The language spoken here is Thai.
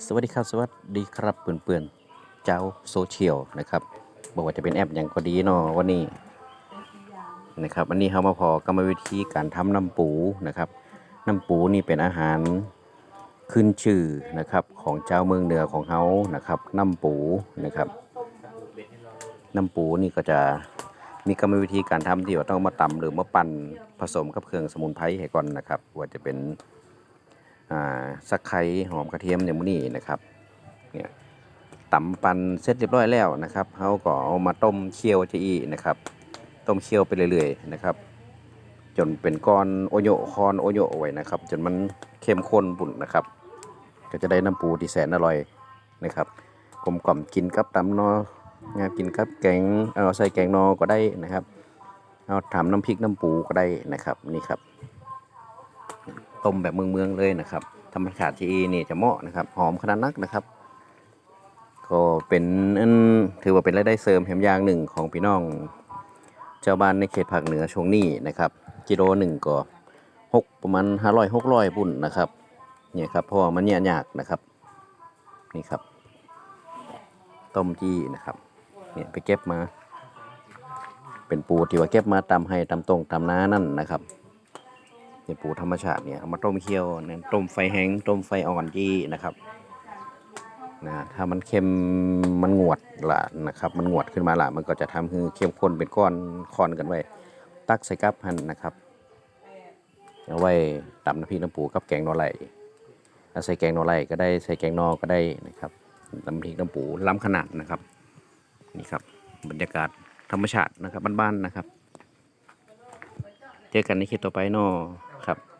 สวัสดีครับ สวัสดีครับเปื่อนๆเจ้าโซเชียลนะครับบอกว่าจะเป็นแอปอย่างก็ดีเนาะวันนี้นะครับวันนี้เขามาพอกรรมวิธีการทำน้ำปูนะครับ น้ำปูนี่เป็นอาหารขึ้นชื่อนะครับของเจ้าเมืองเหนือของเขานะครับ น้ำปูนะครับ น้ำปูนี่ก็จะมีกรรมวิธีการทำที่ว่าต้องมาตำหรือมาปั่นผสมกับเครื่องสมุนไพรให้ก่อนนะครับ ว่าจะเป็น สักไครหอมกระเทียมอย่างมือนี้นะครับเนี่ยตำปันเสร็จเรียบร้อยแล้วนะครับเขาก็เอามาต้มเคี่ยวจะอีนะครับ ต้มเคี่ยวไปเรื่อยๆนะครับ จนเป็นก้อนโอโยคอนโอโยไว้นะครับ จนมันเข้มข้นบุ่นนะครับ ก็จะได้น้ำปูที่แสนอร่อยนะครับกลมกล่อมกินกับตำนองากินกับแกงเอาใส่แกงนอก็ได้นะครับเอาทำน้ำพริกน้ำปูก็ได้นะครับนี่ครับ ต้มแบบเมืองๆเลยนะครับธรรมชาติที่นี่จะเหมาะนะครับ หอมขนาดนักนะครับ ก็เป็นถือว่าเป็นรายได้เสริมแถมอย่างหนึ่งของพี่น้องชาวบ้านในเขตภาคเหนือช่วงนี้นะครับกิโลหนึ่งก็หกประมาณห้าร้อยหกร้อยบุ่นนะครับเนี่ยครับเพราะมันเนี่ยยากนะครับนี่ครับ ต้มจี้นะครับเนี่ยไปเก็บมา เป็นปูที่ว่าเก็บมาตำให้ตำตรงตำน้านั่นนะครับ ในปูธรรมชาติเนี่ยเอามาต้มเคี่ยวเนี่ยต้มไฟแห้งต้มไฟอ่อนจี้นะครับนะถ้ามันเค็มมันงวดละนะครับ มันงวดขึ้นมาละมันก็จะทำให้เข้มข้นเป็นก้อนคอนกันไว้ ตักใส่กับหันนะครับเอาไว้ตำน้ำพริกน้ำปูกับแกงนอไหลถ้าใส่แกงนอไหลก็ได้ใส่แกงนอก็ได้นะครับน้ำพริกน้ำปูล้ำขนาดนะครับนี่ครับบรรยากาศธรรมชาตินะครับบ้านๆนะครับ เจอกันในคลิปต่อไปเนอ ครับ